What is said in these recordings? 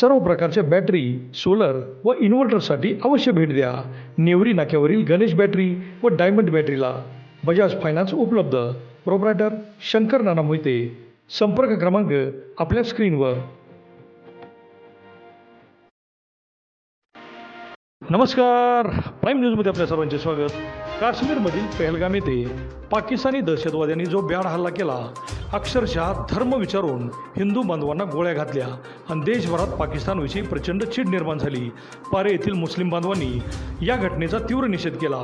सर्व प्रकारच्या battery solar व इन्व्हर्टरसाठी अवश्य भेट द्या. नेवरी नाक्यावरील गणेश बॅटरी व डायमंड बॅटरीला बजाज फायनान्स उपलब्ध. प्रोप्रायटर शंकर नाना मोहिते. संपर्क क्रमांक आपल्या स्क्रीनवर नमस्कार. प्राईम न्यूजमध्ये आपल्या सर्वांचे स्वागत. काश्मीरमधील पहलगाम येथे पाकिस्तानी दहशतवाद्यांनी जो ब्याड हल्ला केला अक्षरशः धर्म विचारून हिंदू बांधवांना गोळ्या घातल्या आणि देशभरात पाकिस्तानविषयी प्रचंड चीड निर्माण झाली. पारे येथील मुस्लिम बांधवांनी या घटनेचा तीव्र निषेध केला.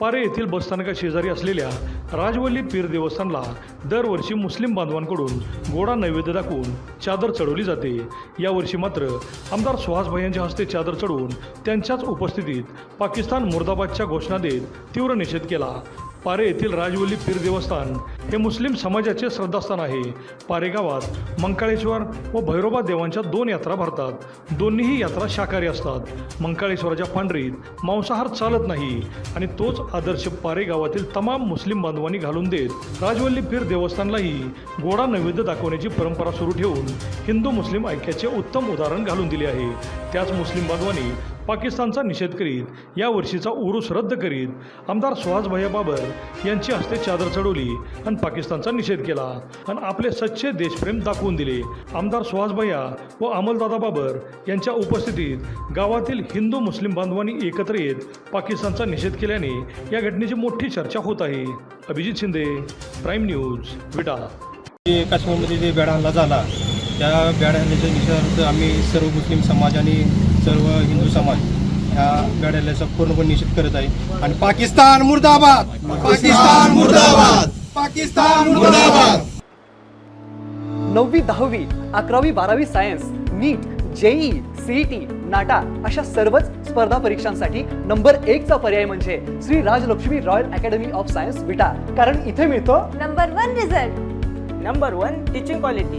पारे येथील बसस्थानका शेजारी असलेल्या राजवल्ली पीर देवस्थानला दरवर्षी मुस्लिम बांधवांकडून गोडा नैवेद्य दाखवून चादर चढवली जाते. यावर्षी मात्र आमदार सुहास यांच्या हस्ते चादर चढवून त्यांच्याच उपस्थितीत पाकिस्तान मुर्दाबादच्या घोषणा देत तीव्र निषेध केला. पारे येथील राजवल्ली पीर देवस्थान हे मुस्लिम समाजाचे श्रद्धास्थान आहे. पारे गावात मंकाळेश्वर व भैरोबा देवांच्या दोन यात्रा भरतात. दोन्हीही यात्रा शाकाहारी असतात. मंकाळेश्वराच्या पांढरीत मांसाहार चालत नाही आणि तोच आदर्श पारे गावातील तमाम मुस्लिम बांधवांनी घालून देत राजवल्ली पीर देवस्थानलाही गोडा नैवेद्य दाखवण्याची परंपरा सुरू ठेवून हिंदू मुस्लिम ऐक्याचे उत्तम उदाहरण घालून दिले आहे. त्याच मुस्लिम बांधवांनी पाकिस्तानचा निषेध करीत या वर्षीचा उरूस रद्द करीत आमदार सुहास भैया बाबर यांची हस्ते चादर चढवली आणि पाकिस्तानचा निषेध केला आणि आपले सच्चे देशप्रेम दाखवून दिले. आमदार सुहास भैया व अमलदादा बाबर यांच्या उपस्थितीत गावातील हिंदू मुस्लिम बांधवांनी एकत्र येत पाकिस्तानचा निषेध केल्याने या घटनेची मोठी चर्चा होत आहे. Abhijit Shinde prime news Vita. काश्मीरमध्ये जे हल्ला झाला त्या बॅड हल्ल्याच्या निषेधार्थ आम्ही सर्व मुस्लिम समाज आणि सर्व हिंदू समाज ह्या बॅड हल्ल्याचा पूर्णपणे निषेध करत आहे. आणि पाकिस्तान मुर्दाबाद! पाकिस्तान मुर्दाबाद! पाकिस्तान मुर्दाबाद! नववी दहावी अकरावी बारावी science NEET JEE CET NATA अशा सर्वच स्पर्धा परीक्षांसाठी नंबर एक चा पर्याय म्हणजे Shri Rajlakshmi royal academy of science Vita. कारण इथे मिळतो number one result. Number one teaching quality